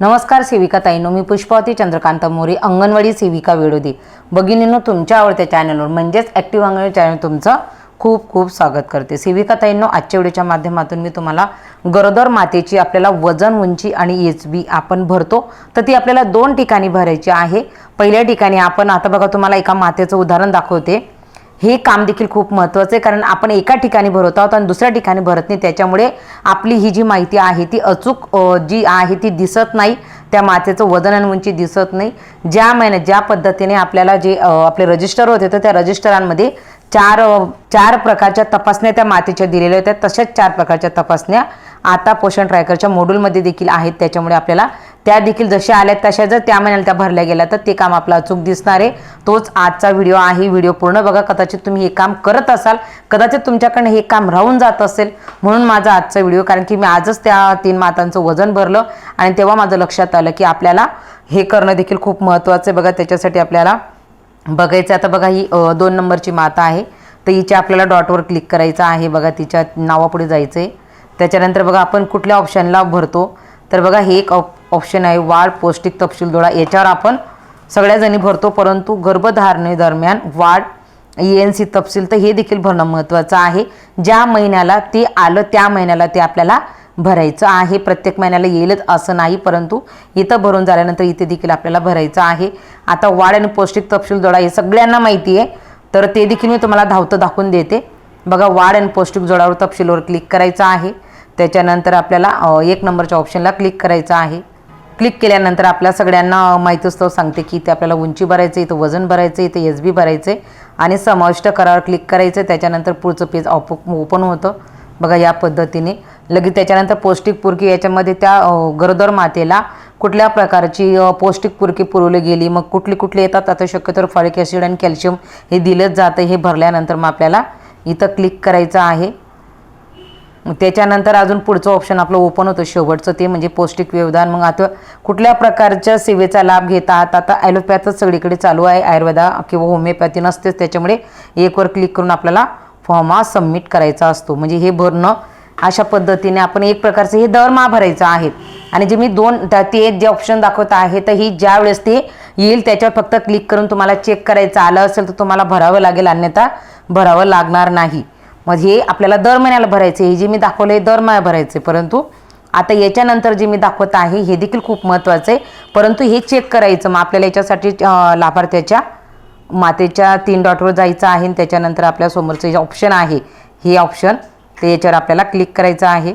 नमस्कार सेविका ताईनो मी पुष्पावती चंद्रकांत मोरे अंगणवाडी सेविका वेळोदी. भगिनींनो तुमच्या आवडत्या चॅनलवर म्हणजेच ॲक्टिव्ह अंगणवाडी चॅनल तुमचं खूप खूप स्वागत करते. सेविका ताईंनो आजच्या व्हिडिओच्या माध्यमातून मी तुम्हाला गरोदर मातेची आपल्याला वजन उंची आणि एच बी आपण भरतो तर ती आपल्याला दोन ठिकाणी भरायची आहे. पहिल्या ठिकाणी आपण आता बघा तुम्हाला एका मातेचं उदाहरण दाखवते. हे काम देखील खूप महत्त्वाचं आहे कारण आपण एका ठिकाणी भरत आहोत आणि दुसऱ्या ठिकाणी भरत नाही. त्याच्यामुळे आपली ही जी माहिती आहे ती अचूक जी आहे ती दिसत नाही. त्या मातेचं वजन आणि उंची दिसत नाही. ज्या महिन्यात ज्या पद्धतीने आपल्याला जे आपले रजिस्टर होते तर त्या रजिस्टरांमध्ये चार चार प्रकारच्या तपासण्या त्या मातेच्या दिलेल्या होत्या. तशाच चार प्रकारच्या तपासण्या आता पोषण ट्रॅकरच्या मॉड्यूलमध्ये देखील आहेत. त्याच्यामुळे आपल्याला त्या देखील जशा आल्या तशा जर त्या महिन्याला त्या भरल्या गेल्या तर ते काम आपलं अचूक दिसणार आहे. तोच आजचा व्हिडिओ आहे. व्हिडिओ पूर्ण बघा. कदाचित तुम्ही हे काम करत असाल. कदाचित तुमच्याकडनं हे काम राहून जात असेल. म्हणून माझा आजचा व्हिडिओ कारण की मी आजच त्या तीन मातांचं वजन भरलं आणि तेव्हा माझं लक्षात आलं की आपल्याला हे करणं देखील खूप महत्त्वाचं आहे. बघा त्याच्यासाठी आपल्याला बघायचं आता बघा ही दोन नंबरची माता आहे. तर हिच्या आपल्याला डॉटवर क्लिक करायचं आहे. बघा तिच्या नावापुढे जायचं आहे त्याच्यानंतर बघा आपण कुठल्या ऑप्शनला भरतो? तर बघा हे एक ऑप्शन आहे. वाढ पौष्टिक तपशील दोळा याच्यावर आपण सगळ्या जणी भरतो परंतु गर्भधारणेदरम्यान वाढ ई एन सी तपशील तर हे देखील भरणं महत्त्वाचं आहे. ज्या महिन्याला ते आलं त्या महिन्याला ते आपल्याला भरायचं आहे. प्रत्येक महिन्याला येईलच असं नाही परंतु इथं भरून झाल्यानंतर इथे देखील आपल्याला भरायचं आहे. आता वाढ आणि पौष्टिक तपशील जोडा हे सगळ्यांना माहिती आहे. तर ते देखील मी तुम्हाला धावतं दाखवून देते. बघा वाढ आणि पौष्टिक जोडावर तपशीलवर क्लिक करायचं आहे. त्याच्यानंतर आपल्याला एक नंबरच्या ऑप्शनला क्लिक करायचं आहे. क्लिक केल्यानंतर आपल्या सगळ्यांना माहीत असतं सांगते की ते आपल्याला उंची भरायचं इथं वजन भरायचं इथं एस बी भरायचं आणि समाविष्ट करावर क्लिक करायचं त्याच्यानंतर पुढचं पेज ऑप ओपन होतं. बघा या पद्धतीने. लगेच त्याच्यानंतर पौष्टिक पुरकी याच्यामध्ये त्या गरोदर मातेला कुठल्या प्रकारची पौष्टिक पुरकी पुरवली गेली? मग कुठली कुठली येतात? आता शक्यतो फॉलिक ॲसिड आणि कॅल्शियम हे दिलंच जातं. हे भरल्यानंतर मग आपल्याला इथं क्लिक करायचं आहे. त्याच्यानंतर अजून पुढचं ऑप्शन आपलं ओपन होतं शेवटचं ते म्हणजे पौष्टिक व्यवधान. मग आता कुठल्या प्रकारच्या सेवेचा लाभ घेतात? आता ॲलोपॅथच सगळीकडे चालू आहे आयुर्वेदा किंवा होमिओपॅथी नसतेच त्याच्यामुळे एकवर क्लिक करून आपल्याला फॉर्म हा सबमिट करायचा असतो. म्हणजे हे भरणं अशा पद्धतीने आपण एक प्रकारचं हे दरमहा भरायचं आहे. आणि जे मी दोन त्या- ते जे ऑप्शन दाखवत आहे तर ही ज्या वेळेस ते येईल त्याच्यावर फक्त क्लिक करून तुम्हाला चेक करायचं आलं असेल तर तुम्हाला भरावं लागेल अन्यथा भरावं लागणार नाही. मग हे आपल्याला दर महिन्याला भरायचे हे जे मी दाखवलं हे दर महिना भरायचे. परंतु आता याच्यानंतर जे मी दाखवत आहे हे देखील खूप महत्त्वाचं आहे. परंतु हे चेक करायचं मग आपल्याला याच्यासाठी लाभार्थ्याच्या मातेच्या तीन डॉटवर जायचं आहे आणि त्याच्यानंतर आपल्या समोरचं जे ऑप्शन आहे हे ऑप्शन ते याच्यावर आपल्याला क्लिक करायचं आहे.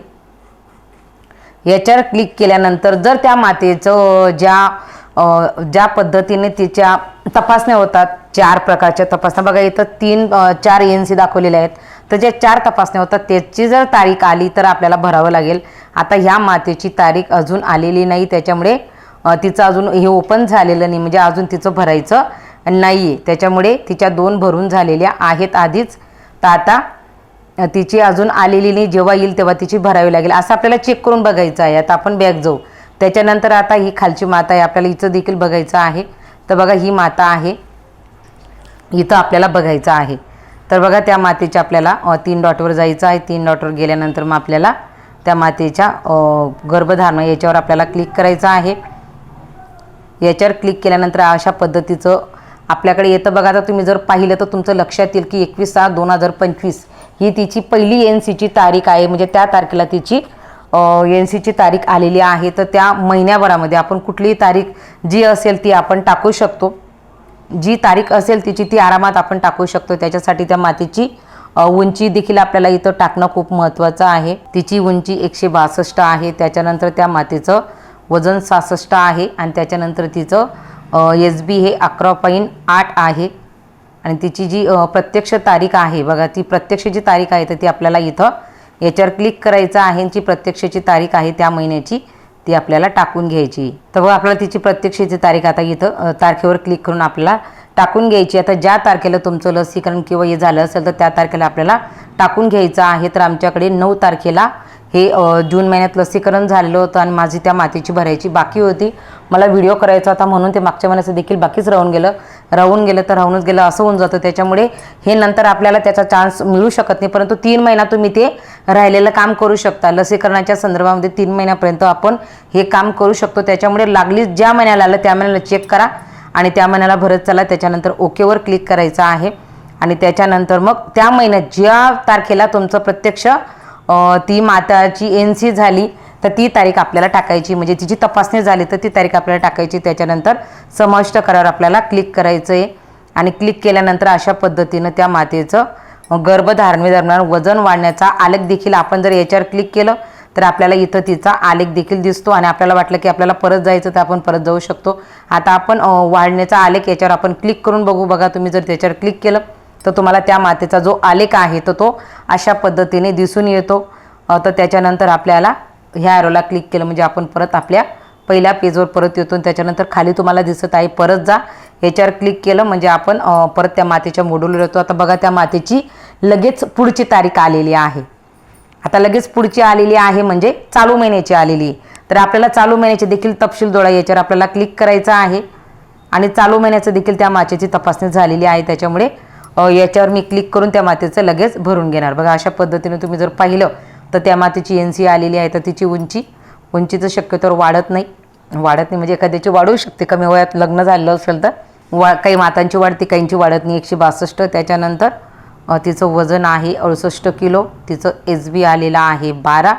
याच्यावर क्लिक केल्यानंतर जर त्या मातेचं ज्या ज्या पद्धतीने तिच्या तपासण्या होतात चार प्रकारच्या तपासण्या. बघा इथं तीन चार एन सी दाखवलेल्या आहेत. तर ज्या चार तपासण्या होतात त्याची जर तारीख आली तर आपल्याला भरावं लागेल. आता ह्या मातेची तारीख अजून आलेली नाही त्याच्यामुळे तिचं अजून हे ओपन झालेलं नाही म्हणजे अजून तिचं भरायचं नाही आहे त्याच्यामुळे तिच्या दोन भरून झालेल्या आहेत आधीच. तर आता तिची अजून आलेली नाही जेव्हा येईल तेव्हा तिची भरावी लागेल. असं आपल्याला चेक करून बघायचं आहे. आता आपण बॅग जाऊ. त्याच्यानंतर आता ही खालची माता आहे आपल्याला हिचं देखील बघायचं आहे. तर बघा ही माता आहे. इथं आपल्याला बघायचं आहे. तर बघा त्या मातेच्या आपल्याला तीन डॉटवर जायचं आहे. तीन डॉटवर गेल्यानंतर मग आपल्याला त्या मातेच्या गर्भधारणा याच्यावर आपल्याला क्लिक करायचं आहे. याच्यावर क्लिक केल्यानंतर अशा पद्धतीचं आपल्याकडे येतं. बघा आता तुम्ही जर पाहिलं तर तुमचं लक्षात येईल की एकवीस सहा दोन हजार पंचवीस ही तिची पहिली एन सीची तारीख आहे. म्हणजे त्या तारखेला तिची एन सीची तारीख आलेली आहे. तर त्या महिन्याभरामध्ये आपण कुठलीही तारीख जी असेल ती आपण टाकू शकतो. जी तारीख असेल तिची ती आरामात आपण टाकू शकतो. त्याच्यासाठी त्या मातीची उंची देखील आपल्याला इथं टाकणं खूप महत्त्वाचं आहे. तिची उंची एकशे बासष्ट आहे. त्याच्यानंतर त्या मातीचं वजन सहासष्ट आहे आणि त्याच्यानंतर तिचं एस बी हे अकरा पॉईंट आठ आहे. आणि तिची जी प्रत्यक्ष तारीख आहे बघा ती प्रत्यक्ष जी तारीख आहे तर ती आपल्याला इथं याच्यावर क्लिक करायचं आहे जी प्रत्यक्षाची तारीख आहे त्या महिन्याची. ती आपल्याला टाकून घ्यायची. तर आपल्याला तिची प्रत्यक्षची तारीख आता इथं तारखेवर क्लिक करून आपल्याला टाकून घ्यायची. आता ज्या तारखेला तुमचं लसीकरण किंवा हे झालं असेल तर त्या तारखेला आपल्याला टाकून घ्यायचं आहे. तर आमच्याकडे नऊ तारखेला हे जून महिन्यात लसीकरण झालेलं होतं आणि माझी त्या मातीची भरायची बाकी होती. मला व्हिडिओ करायचा होता म्हणून ते मागच्या महिन्याचं देखील बाकीच राहून गेलं. राहून गेलं तर राहूनच गेलं असं होऊन जातं. त्याच्यामुळे हे नंतर आपल्याला त्याचा चान्स मिळू शकत नाही. परंतु तीन महिना तुम्ही ते राहिलेलं काम करू शकता. लसीकरणाच्या संदर्भामध्ये तीन महिन्यापर्यंत आपण हे काम करू शकतो. त्याच्यामुळे लागली ज्या महिन्याला आलं त्या महिन्याला चेक करा आणि त्या महिन्याला भरत चला. त्याच्यानंतर ओकेवर क्लिक करायचं आहे. आणि त्याच्यानंतर मग त्या महिन्यात ज्या तारखेला तुमचं प्रत्यक्ष ती माताची एन सी झाली तर ती तारीख आपल्याला टाकायची. म्हणजे तिची तपासणी झाली तर ती तारीख आपल्याला टाकायची. त्याच्यानंतर समाविष्ट करावर आपल्याला क्लिक करायचं आहे आणि क्लिक केल्यानंतर अशा पद्धतीनं त्या मातेचं गर्भधारणेदरम्यान दरम्यान वजन वाढण्याचा आलेख देखील आपण जर याच्यावर क्लिक केलं तर आपल्याला इथं तिचा आलेख देखील दिसतो आणि आपल्याला वाटलं की आपल्याला परत जायचं तर आपण परत जाऊ शकतो. आता आपण वाढण्याचा आलेख याच्यावर आपण क्लिक करून बघू. बघा तुम्ही जर त्याच्यावर क्लिक केलं तर तुम्हाला त्या मातेचा जो आलेख आहे तर तो अशा पद्धतीने दिसून येतो. तर त्याच्यानंतर आपल्याला ह्या ॲरोला क्लिक केलं म्हणजे आपण परत आपल्या पहिल्या पेजवर परत येतो आणि त्याच्यानंतर खाली तुम्हाला दिसत आहे परत जा. याच्यावर क्लिक केलं म्हणजे आपण परत त्या मातेच्या मोडूलवर येतो. आता बघा त्या मातेची लगेच पुढची तारीख आलेली आहे. आता लगेच पुढची आलेली आहे म्हणजे चालू महिन्याची आलेली तर आपल्याला चालू महिन्याचे देखील तपशील डोळा याच्यावर आपल्याला क्लिक करायचं आहे. आणि चालू महिन्याचं देखील त्या मातेची तपासणी झालेली आहे. त्याच्यामुळे याच्यावर मी क्लिक करून त्या मातेचं लगेच भरून घेणार. बघा अशा पद्धतीने तुम्ही जर पाहिलं तर त्या मातेची एन सी आलेली आहे तर तिची उंची उंचीचं शक्यतोवर वाढत नाही. वाढत नाही म्हणजे एखाद्याची वाढू शकते. कमी वयात लग्न झालेलं असेल तर वा काही मातांची वाढते काहींची वाढत नाही. एकशे बासष्ट. त्याच्यानंतर तिचं वजन आहे अडुसष्ट किलो. तिचं एस बी आलेलं आहे बारा.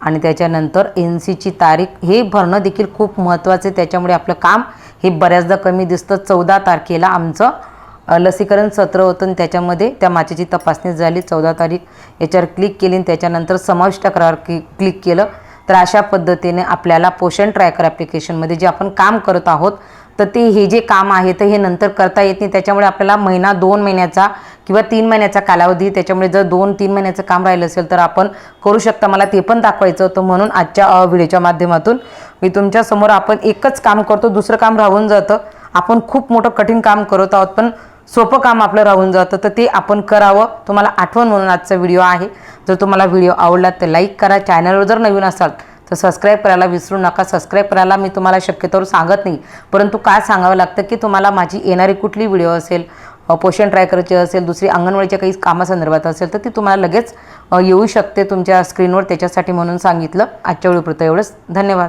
आणि त्याच्यानंतर एन सीची तारीख हे भरणं देखील खूप महत्त्वाचे आहे. त्याच्यामुळे आपलं काम हे बऱ्याचदा कमी दिसतं. चौदा तारखेला आमचं लसीकरण सत्र होतं आणि त्याच्यामध्ये त्या माचेची तपासणी झाली. चौदा तारीख याच्यावर क्लिक केली आणि त्याच्यानंतर समाविष्ट करावर क्लि क्लिक केलं. तर अशा पद्धतीने आपल्याला पोषण ट्रॅकर ॲप्लिकेशनमध्ये जे आपण काम करत आहोत तर ते हे जे काम आहे तर हे नंतर करता येत नाही. त्याच्यामुळे आपल्याला महिना दोन महिन्याचा किंवा तीन महिन्याचा कालावधी त्याच्यामुळे जर दोन तीन महिन्याचं काम राहिलं असेल तर आपण करू शकता. मला ते पण दाखवायचं होतं म्हणून आजच्या व्हिडिओच्या माध्यमातून. मी तुमच्यासमोर आपण एकच काम करतो दुसरं काम राहून जातं. आपण खूप मोठं कठीण काम करत आहोत पण सोपं काम आपलं राहून जातं. तर ते आपण करावं. तुम्हाला आठवण म्हणून आजचा व्हिडिओ आहे. जर तुम्हाला व्हिडिओ आवडला तर लाईक करा. चॅनलवर जर नवीन असाल तर सबस्क्राईब करायला विसरू नका. सबस्क्राईब करायला मी तुम्हाला शक्यतोवर सांगत नाही. परंतु काय सांगावं लागतं की तुम्हाला माझी येणारी कुठली व्हिडिओ असेल पोषण पोषण ट्रॅकरची असेल दुसरी अंगणवाडीच्या काही कामासंदर्भात असेल तर ती तुम्हाला लगेच येऊ शकते तुमच्या स्क्रीनवर त्याच्यासाठी म्हणून सांगितलं. आजच्या वेळीपुरतं एवढंच. धन्यवाद.